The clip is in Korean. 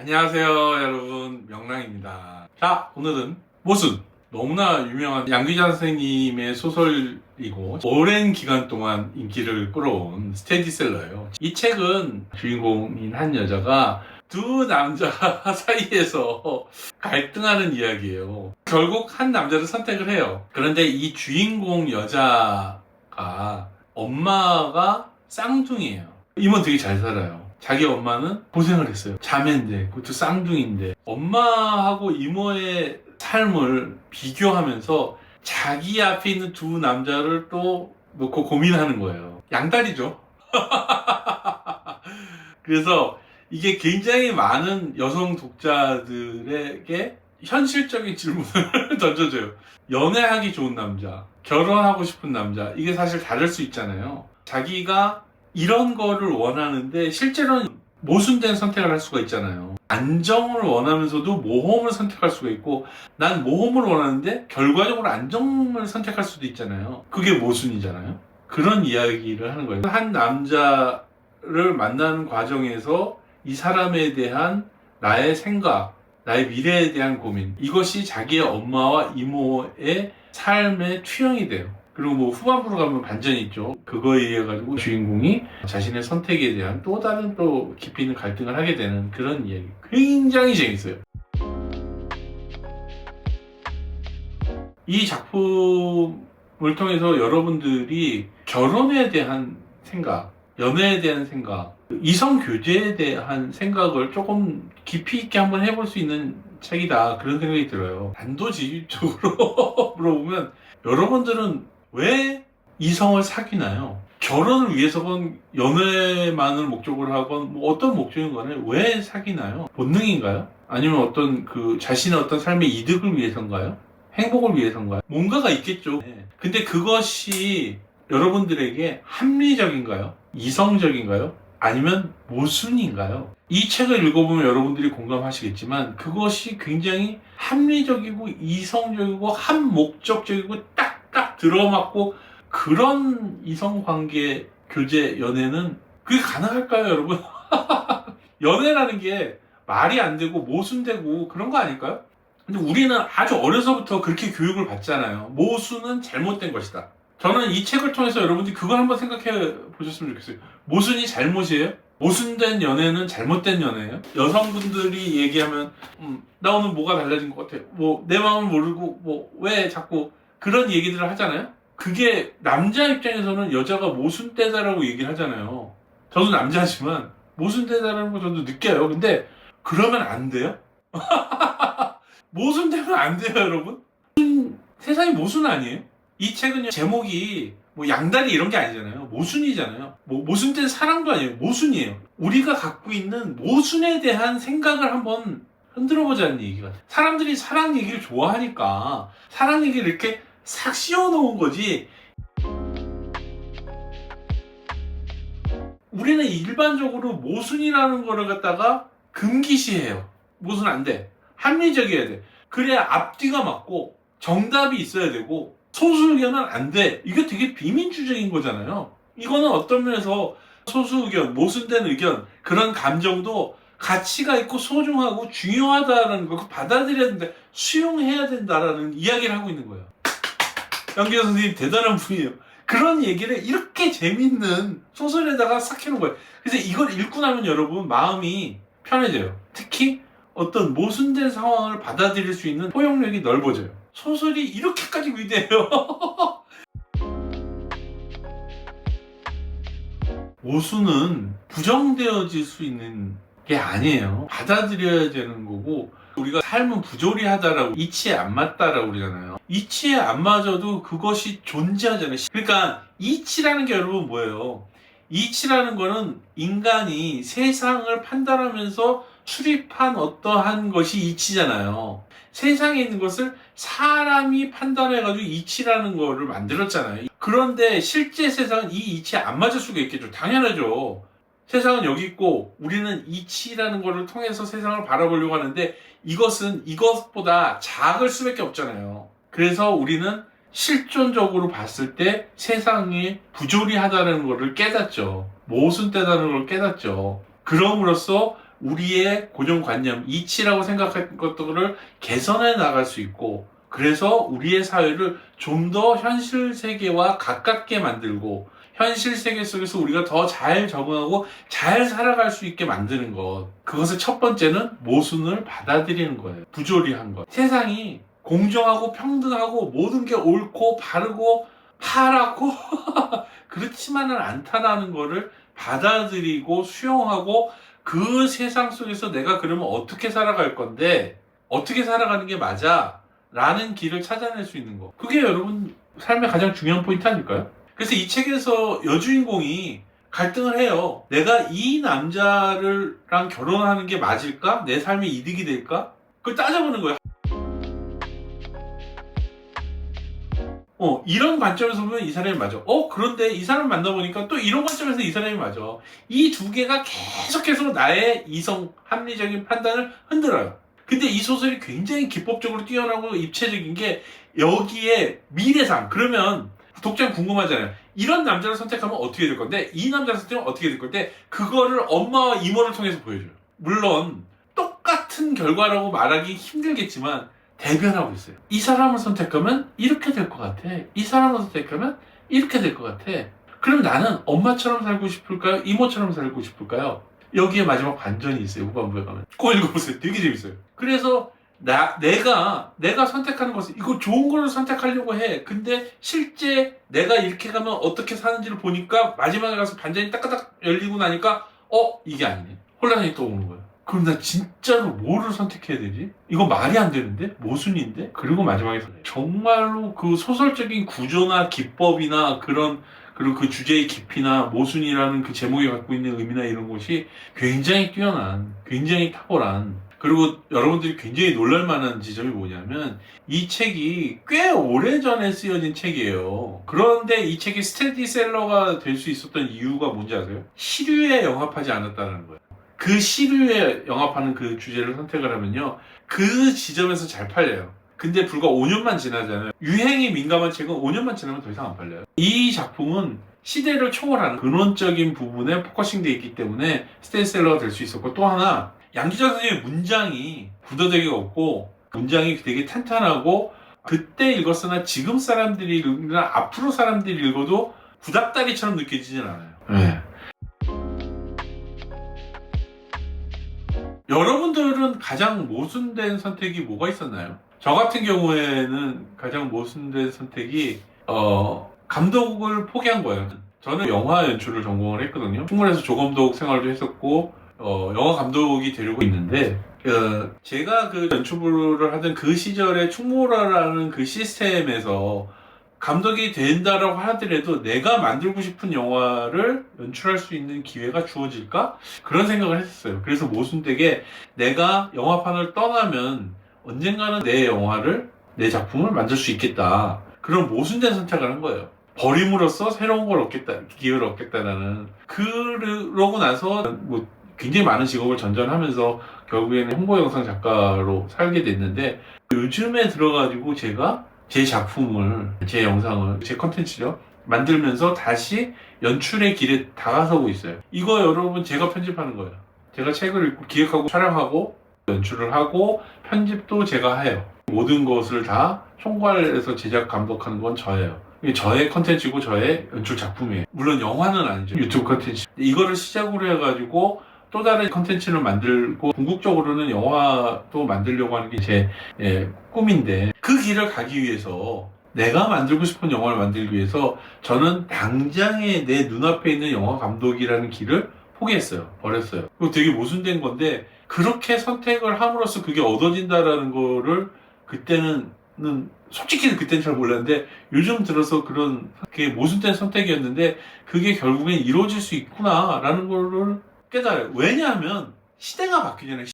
안녕하세요 여러분. 명랑입니다. 자 오늘은 모순. 너무나 유명한 양귀자 선생님의 소설이고 오랜 기간 동안 인기를 끌어온 스테디셀러예요. 이 책은 주인공인 한 여자가 두 남자 사이에서 갈등하는 이야기예요. 결국 한 남자를 선택을 해요. 그런데 이 주인공 여자가 엄마가 쌍둥이에요. 이모 되게 잘 살아요 자기 엄마는 고생을 했어요. 자매인데, 그것도 쌍둥이인데, 엄마하고 이모의 삶을 비교하면서 자기 앞에 있는 두 남자를 또 놓고 고민하는 거예요. 양다리죠. 그래서 이게 굉장히 많은 여성 독자들에게 현실적인 질문을 던져줘요. 연애하기 좋은 남자, 결혼하고 싶은 남자, 이게 사실 다를 수 있잖아요. 자기가 이런 거를 원하는데 실제로는 모순된 선택을 할 수가 있잖아요. 안정을 원하면서도 모험을 선택할 수가 있고 난 모험을 원하는데 결과적으로 안정을 선택할 수도 있잖아요. 그게 모순이잖아요. 그런 이야기를 하는 거예요. 한 남자를 만나는 과정에서 이 사람에 대한 나의 생각, 나의 미래에 대한 고민 이것이 자기의 엄마와 이모의 삶의 투영이 돼요. 그리고 뭐 후반부로 가면 반전이 있죠. 그거에 의해 가지고 주인공이 자신의 선택에 대한 또 다른 또 깊이 있는 갈등을 하게 되는 그런 이야기. 굉장히 재밌어요. 이 작품을 통해서 여러분들이 결혼에 대한 생각, 연애에 대한 생각, 이성 교제에 대한 생각을 조금 깊이 있게 한번 해볼 수 있는 책이다. 그런 생각이 들어요. 단도직입적으로 물어보면 여러분들은 왜 이성을 사귀나요? 결혼을 위해서건 연애만을 목적으로 하건 뭐 어떤 목적인 간에 왜 사귀나요? 본능인가요? 아니면 어떤 그 자신의 어떤 삶의 이득을 위해서인가요? 행복을 위해서인가요? 뭔가가 있겠죠. 네. 근데 그것이 여러분들에게 합리적인가요? 이성적인가요? 아니면 모순인가요? 이 책을 읽어보면 여러분들이 공감하시겠지만 그것이 굉장히 합리적이고 이성적이고 한목적적이고 들어맞고 그런 이성관계 교제 연애는 그게 가능할까요 여러분? 연애라는 게 말이 안 되고 모순되고 그런 거 아닐까요? 근데 우리는 아주 어려서부터 그렇게 교육을 받잖아요. 모순은 잘못된 것이다. 저는 이 책을 통해서 여러분들이 그걸 한번 생각해 보셨으면 좋겠어요. 모순이 잘못이에요? 모순된 연애는 잘못된 연애예요? 여성분들이 얘기하면 음, 나 오늘 뭐가 달라진 것 같아. 뭐 내 마음을 모르고 뭐 왜 자꾸 그런 얘기들을 하잖아요. 그게 남자 입장에서는 여자가 모순되다라고 얘기를 하잖아요. 저도 남자지만 모순되다라는 거 저도 느껴요. 근데 그러면 안 돼요? 모순되면 안 돼요, 여러분. 세상이 모순 아니에요? 이 책은요 제목이 뭐 양다리 이런 게 아니잖아요 모순이잖아요 뭐 모순된 사랑도 아니에요 모순이에요 우리가 갖고 있는 모순에 대한 생각을 한번 흔들어 보자는 얘기 같아요 사람들이 사랑 얘기를 좋아하니까 사랑 얘기를 이렇게 싹 씌워 놓은 거지 우리는 일반적으로 모순이라는 거를 갖다가 금기시해요 모순 안 돼 합리적이어야 돼 그래야 앞뒤가 맞고 정답이 있어야 되고 소수 의견은 안 돼. 이게 되게 비민주적인 거잖아요. 이거는 어떤 면에서 소수 의견, 모순된 의견, 그런 감정도 가치가 있고 소중하고 중요하다는 걸 받아들여야 된다. 수용해야 된다라는 이야기를 하고 있는 거예요. 양기현 선생님 대단한 분이에요. 그런 얘기를 이렇게 재밌는 소설에다가 싹 해놓은 거예요. 그래서 이걸 읽고 나면 여러분 마음이 편해져요. 특히 어떤 모순된 상황을 받아들일 수 있는 포용력이 넓어져요. 소설이 이렇게까지 위대해요. 모순은 부정되어질 수 있는 게 아니에요. 받아들여야 되는 거고 우리가 삶은 부조리하다라고 이치에 안 맞다라고 그러잖아요. 이치에 안 맞아도 그것이 존재하잖아요. 그러니까 이치라는 게 여러분 뭐예요? 이치라는 거는 인간이 세상을 판단하면서 수립한 어떠한 것이 이치잖아요. 세상에 있는 것을 사람이 판단해가지고 이치라는 거를 만들었잖아요. 그런데 실제 세상은 이 이치에 안 맞을 수가 있겠죠. 당연하죠. 세상은 여기 있고 우리는 이치라는 거를 통해서 세상을 바라보려고 하는데 이것은 이것보다 작을 수밖에 없잖아요. 그래서 우리는 실존적으로 봤을 때 세상이 부조리하다는 것을 깨닫죠. 모순되다는 걸 깨닫죠. 그럼으로써 우리의 고정관념, 이치라고 생각했던 것들을 개선해 나갈 수 있고, 그래서 우리의 사회를 좀 더 현실 세계와 가깝게 만들고, 현실 세계 속에서 우리가 더 잘 적응하고 잘 살아갈 수 있게 만드는 것. 그것의 첫 번째는 모순을 받아들이는 거예요. 부조리한 것. 세상이 공정하고 평등하고 모든 게 옳고 바르고 파랗고 그렇지만은 않다라는 거를 받아들이고 수용하고 그 세상 속에서 내가 그러면 어떻게 살아갈 건데 어떻게 살아가는 게 맞아 라는 길을 찾아낼 수 있는 거 그게 여러분 삶의 가장 중요한 포인트 아닐까요? 그래서 이 책에서 여주인공이 갈등을 해요 내가 이 남자를랑 결혼하는 게 맞을까? 내 삶에 이득이 될까? 그걸 따져보는 거예요 어, 이런 관점에서 보면 이 사람이 맞아. 어, 그런데 이 사람 만나보니까 또 이런 관점에서 이 사람이 맞아. 이 두 개가 계속해서 나의 이성, 합리적인 판단을 흔들어요. 근데 이 소설이 굉장히 기법적으로 뛰어나고 입체적인 게 여기에 미래상, 그러면 독자는 궁금하잖아요. 이런 남자를 선택하면 어떻게 될 건데, 이 남자를 선택하면 어떻게 될 건데, 그거를 엄마와 이모를 통해서 보여줘요. 물론, 똑같은 결과라고 말하기 힘들겠지만, 대변하고 있어요. 이 사람을 선택하면 이렇게 될 것 같아. 이 사람을 선택하면 이렇게 될 것 같아. 그럼 나는 엄마처럼 살고 싶을까요? 이모처럼 살고 싶을까요? 여기에 마지막 반전이 있어요. 후반부에 가면. 꼭 읽어보세요. 되게 재밌어요. 그래서 나 내가 내가 선택하는 것은 이거 좋은 걸 선택하려고 해. 근데 실제 내가 이렇게 가면 어떻게 사는지를 보니까 마지막에 가서 반전이 딱딱딱 열리고 나니까 어 이게 아니네. 혼란이 또 오는 거예요. 그럼 나 진짜로 뭐를 선택해야 되지? 이거 말이 안 되는데? 모순인데? 그리고 마지막에 정말로 그 소설적인 구조나 기법이나 그런 그리고 그 주제의 깊이나 모순이라는 그 제목이 갖고 있는 의미나 이런 것이 굉장히 뛰어난, 굉장히 탁월한 그리고 여러분들이 굉장히 놀랄 만한 지점이 뭐냐면 이 책이 꽤 오래전에 쓰여진 책이에요. 그런데 이 책이 스테디셀러가 될 수 있었던 이유가 뭔지 아세요? 시류에 영합하지 않았다는 거예요. 그 시류에 영합하는 그 주제를 선택을 하면요. 그 지점에서 잘 팔려요. 근데 불과 5년만 지나잖아요. 유행이 민감한 책은 5년만 지나면 더 이상 안 팔려요. 이 작품은 시대를 초월하는 근원적인 부분에 포커싱되어 있기 때문에 스테디셀러가 될 수 있었고 또 하나 양기자 선생님의 문장이 굳어대기가 없고 문장이 되게 탄탄하고 그때 읽었으나 지금 사람들이 읽거나 앞으로 사람들이 읽어도 구닥다리처럼 느껴지진 않아요. 네. 여러분들은 가장 모순된 선택이 뭐가 있었나요? 저 같은 경우에는 가장 모순된 선택이 어, 감독을 포기한 거예요. 저는 영화 연출을 전공을 했거든요. 충무에서 조감독 생활도 했었고 어, 영화 감독이 되려고 있는데 그 제가 그 연출부를 하던 그 시절에 충무라라는 그 시스템에서 감독이 된다라고 하더라도 내가 만들고 싶은 영화를 연출할 수 있는 기회가 주어질까? 그런 생각을 했었어요. 그래서 모순되게 내가 영화판을 떠나면 언젠가는 내 영화를, 내 작품을 만들 수 있겠다. 그런 모순된 선택을 한 거예요. 버림으로써 새로운 걸 얻겠다, 기회를 얻겠다라는. 그러고 나서 뭐 굉장히 많은 직업을 전전하면서 결국에는 홍보 영상 작가로 살게 됐는데 요즘에 들어가지고 제가 제 작품을, 제 영상을, 제 컨텐츠죠. 만들면서 다시 연출의 길에 다가서고 있어요. 이거 여러분 제가 편집하는 거예요. 제가 책을 읽고 기획하고 촬영하고 연출을 하고 편집도 제가 해요. 모든 것을 다 총괄해서 제작 감독하는 건 저예요. 이게 저의 컨텐츠고 저의 연출 작품이에요. 물론 영화는 아니죠. 유튜브 컨텐츠. 이거를 시작으로 해가지고 또 다른 컨텐츠를 만들고 궁극적으로는 영화도 만들려고 하는 게제 꿈인데 그 길을 가기 위해서 내가 만들고 싶은 영화를 만들기 위해서 저는 당장에 내 눈앞에 있는 영화 감독이라는 길을 포기했어요. 버렸어요. 그거 되게 모순된 건데 그렇게 선택을 함으로써 그게 얻어진다라는 거를 그때는 솔직히 그때는 잘 몰랐는데 요즘 들어서 그런 그게 모순된 선택이었는데 그게 결국엔 이루어질 수 있구나라는 거를 깨달아요. 왜냐하면 시대가 바뀌잖아요.